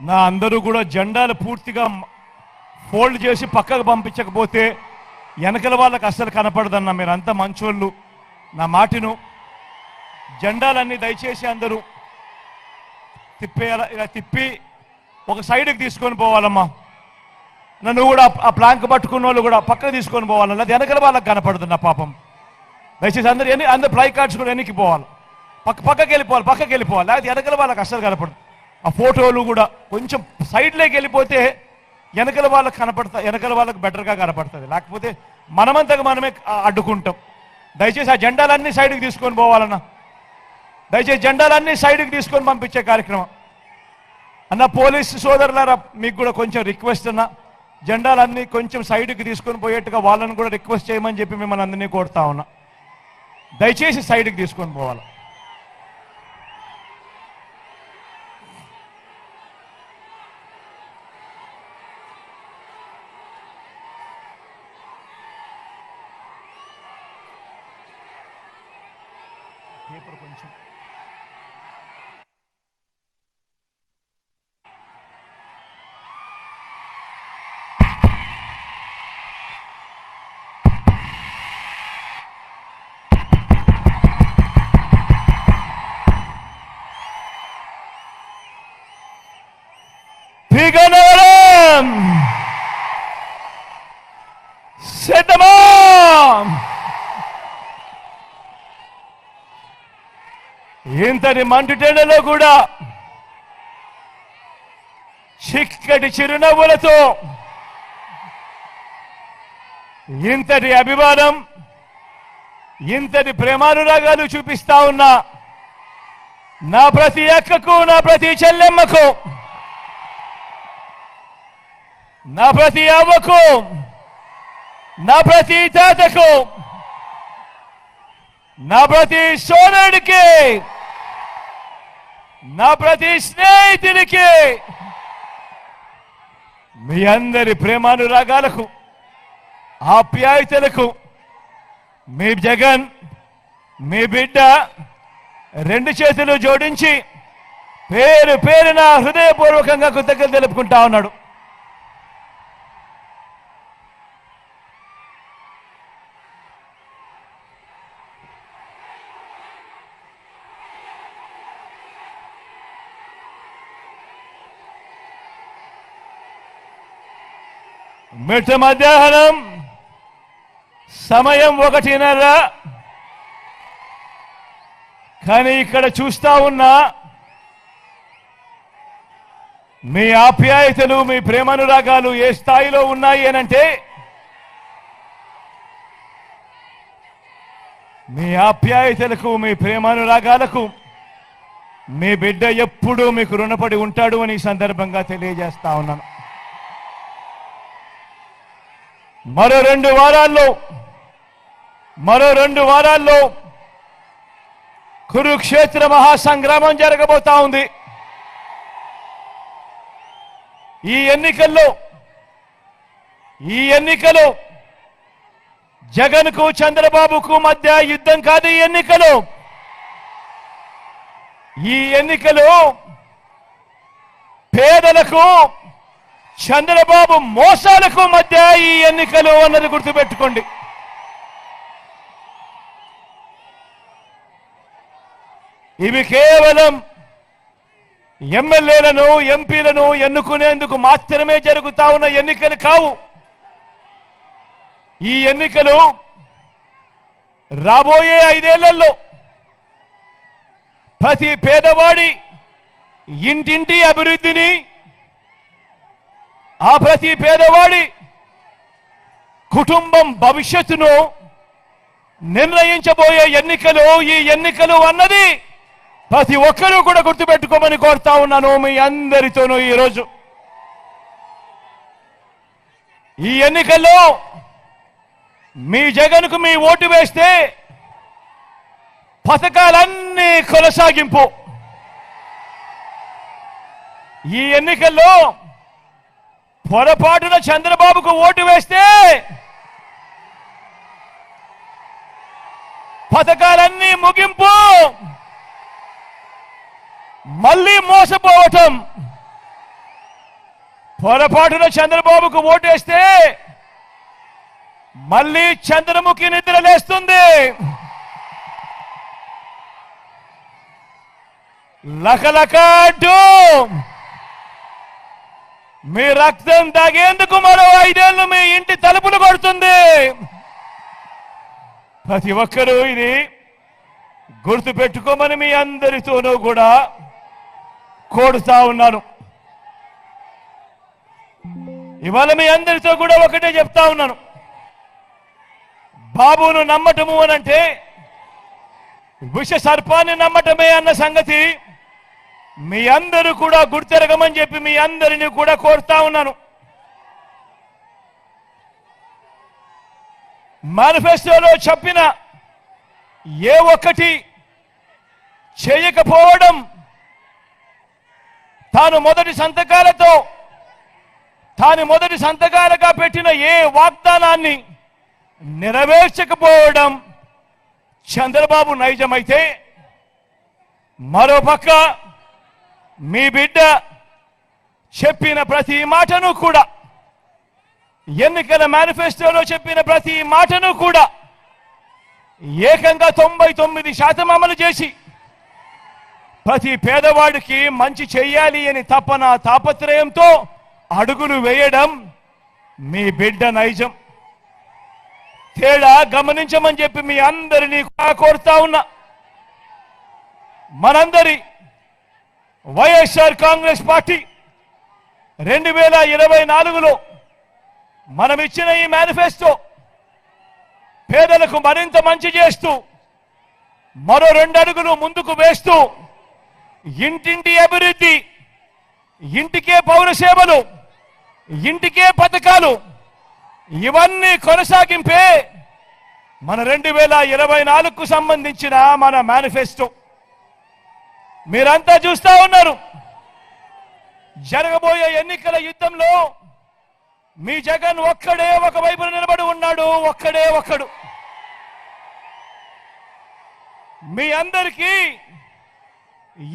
నా అందరూ కూడా జెండాలు పూర్తిగా ఫోల్డ్ చేసి పక్కకు పంపించకపోతే వెనకల వాళ్ళకి అస్సలు కనపడదన్న మీరు అంత మంచోళ్ళు. నా మాటిను జెండాలన్నీ దయచేసి అందరూ తిప్పేయాల ఇలా తిప్పి ఒక సైడ్కి తీసుకొని పోవాలమ్మా. నన్ను కూడా ఆ- ప్లాంక్ పట్టుకున్న వాళ్ళు కూడా పక్కకు తీసుకొని పోవాలన్న అది వెనకల వాళ్ళకి కనపడుతుంది నా పాపం. దయచేసి అందరు ఎన్ని అందరు ప్లై కార్డ్స్ కూడా ఎన్నికి పోవాలి. పక్క పక్కకి వెళ్ళిపోవాలి పక్కకి వెళ్ళిపోవాలి లేకపోతే వెనకల వాళ్ళకి అస్సలు కనపడదు. ఆ ఫోటోలు కూడా కొంచెం సైడ్లోకి వెళ్ళిపోతే వెనకల వాళ్ళకి కనపడతా వెనకల వాళ్ళకి బెటర్గా కనపడుతుంది. లేకపోతే మనమంతగా మనమే అడ్డుకుంటాం. దయచేసి ఆ జెండాలన్నీ సైడ్కి తీసుకొని పోవాలన్నా. దయచేసి జెండాలన్నీ సైడ్కి తీసుకొని పంపించే కార్యక్రమం. అన్న పోలీస్ సోదరులారా మీకు కూడా కొంచెం రిక్వెస్ట్ అన్న. జెండాలన్నీ కొంచెం సైడ్కి తీసుకొని పోయేట్టుగా వాళ్ళని కూడా రిక్వెస్ట్ చేయమని చెప్పి మిమ్మల్ని అందరినీ కోరుతా ఉన్నా. దయచేసి సైడ్కి తీసుకొని పోవాలి. ఇంతటి మంటుటెండలో కూడా చిక్కటి చిరునవ్వులతో ఇంతటి అభిమానం ఇంతటి ప్రేమానురాగాలు చూపిస్తా ఉన్నా నా ప్రతి అక్కకు నా ప్రతి చెల్లెమ్మకు నా ప్రతి అవ్వకు నా ప్రతి తాతకు నా ప్రతి సోదరుడికి నా ప్రతి స్నేహితుడికి మీ అందరి ప్రేమానురాగాలకు ఆప్యాయతలకు మీ జగన్ మీ బిడ్డ రెండు చేతులు జోడించి పేరు పేరున హృదయపూర్వకంగా కృతజ్ఞతలు తెలుపుకుంటా ఉన్నాడు. మిట్ట మధ్యాహ్నం సమయం ఒకటిన్నర. కానీ ఇక్కడ చూస్తా ఉన్నా మీ ఆప్యాయతలు మీ ప్రేమానురాగాలు ఏ స్థాయిలో ఉన్నాయి అనంటే మీ ఆప్యాయతలకు మీ ప్రేమానురాగాలకు మీ బిడ్డ ఎప్పుడూ మీకు రుణపడి ఉంటాడు అని సందర్భంగా తెలియజేస్తా ఉన్నాను. మరో రెండు వారాల్లో మరో రెండు వారాల్లో కురుక్షేత్ర మహాసంగ్రామం జరగబోతా ఉంది. ఈ ఎన్నికల్లో ఈ ఎన్నికలో జగన్కు చంద్రబాబుకు మధ్య యుద్ధం కాదు ఈ ఎన్నికలు. ఈ ఎన్నికలు పేదలకు చంద్రబాబు మోసాలకు మధ్య ఈ ఎన్నికలు అన్నది గుర్తుపెట్టుకోండి. ఇవి కేవలం ఎమ్మెల్యేలను ఎంపీలను ఎన్నుకునేందుకు మాత్రమే జరుగుతా ఉన్న ఎన్నికలు కావు. ఈ ఎన్నికలు రాబోయే ఐదేళ్ళలో ప్రతి పేదవాడి ఇంటింటి అభివృద్ధిని ఆ ప్రతి పేదవాడి కుటుంబం భవిష్యత్తును నిర్ణయించబోయే ఎన్నికలు ఈ ఎన్నికలు అన్నది ప్రతి ఒక్కరూ కూడా గుర్తుపెట్టుకోమని కోరుతా ఉన్నాను మీ అందరితోనూ ఈరోజు. ఈ ఎన్నికల్లో మీ జగన్కు మీ ఓటు వేస్తే పథకాలన్నీ కొనసాగింపు. ఈ ఎన్నికల్లో పొరపాటున చంద్రబాబుకు ఓటు వేస్తే పథకాలన్నీ ముగింపు. మళ్ళీ మోసపోవటం. పొరపాటున చంద్రబాబుకు ఓటేస్తే మళ్ళీ చంద్రముఖి నిద్ర లేస్తుంది. లకలక మీ రక్తం తాగేందుకు మరో ఐదేళ్ళు మీ ఇంటి తలుపులు కొడుతుంది. ప్రతి ఒక్కరూ ఇది గుర్తు పెట్టుకోమని మీ అందరితోనూ కూడా కోడుతా ఉన్నాను. ఇవాళ మీ అందరితో కూడా ఒకటే చెప్తా ఉన్నాను. బాబును నమ్మటము అనంటే విష సర్పాన్ని నమ్మటమే అన్న సంగతి మీ అందరూ కూడా గుర్తెరగమని చెప్పి మీ అందరిని కూడా కోరుతా ఉన్నాను. మేనిఫెస్టోలో చెప్పిన ఏ ఒక్కటి చేయకపోవడం తాను మొదటి సంతకాలతో తాను మొదటి సంతకాలుగా పెట్టిన ఏ వాగ్దానాన్ని నెరవేర్చకపోవడం చంద్రబాబు నైజమైతే మరోపక్క మీ బిడ్డ చెప్పిన ప్రతి మాటను కూడా ఎన్నికల మేనిఫెస్టోలో చెప్పిన ప్రతి మాటను కూడా ఏకంగా తొంభై తొమ్మిది శాతం అమలు చేసి ప్రతి పేదవాడికి మంచి చెయ్యాలి అని తపన తాపత్రయంతో అడుగులు వేయడం మీ బిడ్డ నైజం. తేడా గమనించమని చెప్పి మీ అందరినీ కోరుతా ఉన్నా. మనందరి వైఎస్ఆర్ కాంగ్రెస్ పార్టీ రెండు వేల ఇరవై నాలుగులో మనం ఇచ్చిన ఈ మేనిఫెస్టో పేదలకు మరింత మంచి చేస్తూ మరో రెండు అడుగులు ముందుకు వేస్తూ ఇంటింటి అభివృద్ధి ఇంటికే పౌర సేవలు ఇంటికే పథకాలు ఇవన్నీ కొనసాగింపే మన రెండు వేల ఇరవై నాలుగుకు సంబంధించిన మన మేనిఫెస్టో. మీరంతా చూస్తా ఉన్నారు. జరగబోయే ఎన్నికల యుద్ధంలో మీ జగన్ ఒక్కడే ఒక వైపున నిలబడి ఉన్నాడు ఒక్కడే ఒక్కడు మీ అందరికీ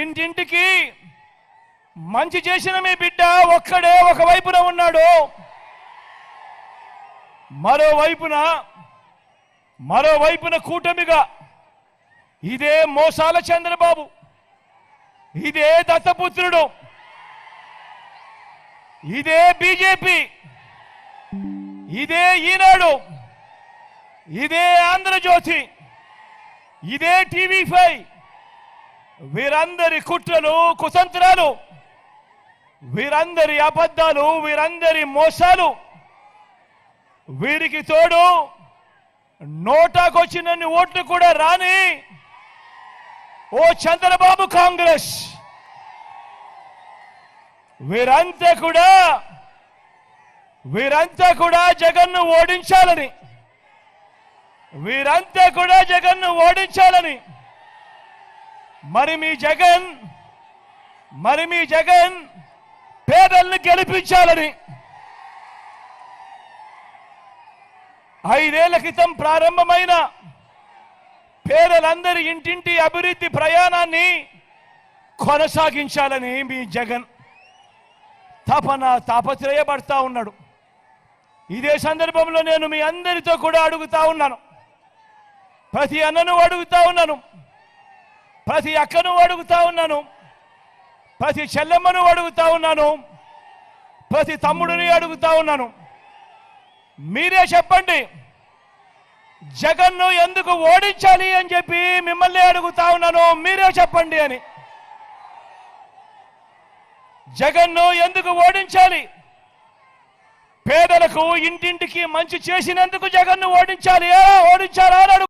ఇంటింటికి మంచి చేసిన మీ బిడ్డ ఒక్కడే ఒక వైపున ఉన్నాడు. మరోవైపున మరోవైపున కూటమిగా ఇదే మోసాల చంద్రబాబు. ఇదే దత్తపుత్రుడు. ఇదే బీజేపీ. ఇదే ఈనాడు. ఇదే ఆంధ్రజ్యోతి. ఇదే టీవీ ఫైవ్. వీరందరి కుట్రలు కుతంత్రాలు వీరందరి అబద్ధాలు వీరందరి మోసాలు వీరికి తోడు నోటాకొచ్చినన్ని ఓట్లు కూడా రాని ఓ చంద్రబాబు కాంగ్రెస్! వీరంతా కూడా వీరంతా కూడా జగన్ను ఓడించాలని! వీరంతా కూడా జగన్ను ఓడించాలని! మరి మీ జగన్ మరి మీ జగన్ పేదల్ని గెలిపించాలని! ఐదేళ్ళ క్రితం ప్రారంభమైన పేదలందరి ఇంటింటి అభివృద్ధి ప్రయాణాన్ని కొనసాగించాలని మీ జగన్ తపన తాపత్రయపడతా ఉన్నాడు. ఇదే సందర్భంలో నేను మీ అందరితో కూడా అడుగుతా ఉన్నాను. ప్రతి అన్నను అడుగుతా ఉన్నాను. ప్రతి అక్కను అడుగుతా ఉన్నాను. ప్రతి చెల్లెమ్మను అడుగుతా ఉన్నాను. ప్రతి తమ్ముడిని అడుగుతా ఉన్నాను. మీరే చెప్పండి. జగన్ను ఎందుకు ఓడించాలి అని చెప్పి మిమ్మల్ని అడుగుతా ఉన్నాను మీరే చెప్పండి అని. జగన్ను ఎందుకు ఓడించాలి? పేదలకు ఇంటింటికి మంచి చేసినందుకు జగన్ను ఓడించాలి. ఓడించాలా అని